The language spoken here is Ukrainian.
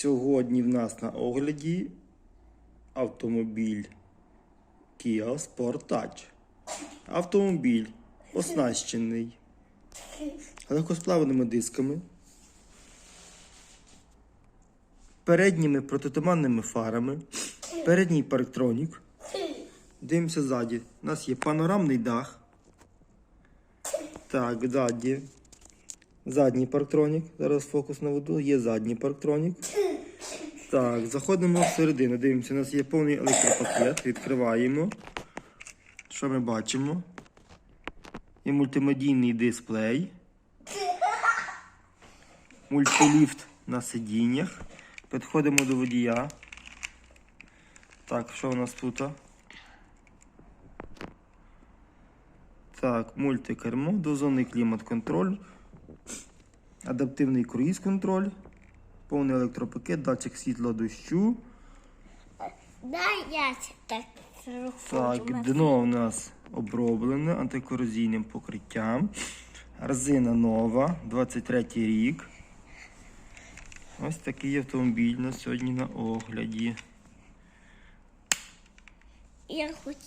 Сьогодні в нас на огляді автомобіль Kia Sportage. Автомобіль оснащений легкосплавними дисками, передніми протитуманними фарами, передній парктронік. Дивимося ззаді. У нас є панорамний дах. Так, ззаді. Задній парктронік. Зараз фокус наведу. Є задній парктронік. Так, заходимо всередину. Дивимося, у нас є повний електропакет. Відкриваємо. Що ми бачимо? Є мультимедійний дисплей. Мультиліфт на сидіннях. Підходимо до водія. Так, що у нас тут? Так, мультикермо, дозонний клімат-контроль, адаптивний круїз-контроль, повний електропакет, датчик світла дощу. Дай я так Так, дно у нас оброблене антикорозійним покриттям. Резина нова, 23 рік. Ось такий автомобіль на сьогодні на огляді. Я хочу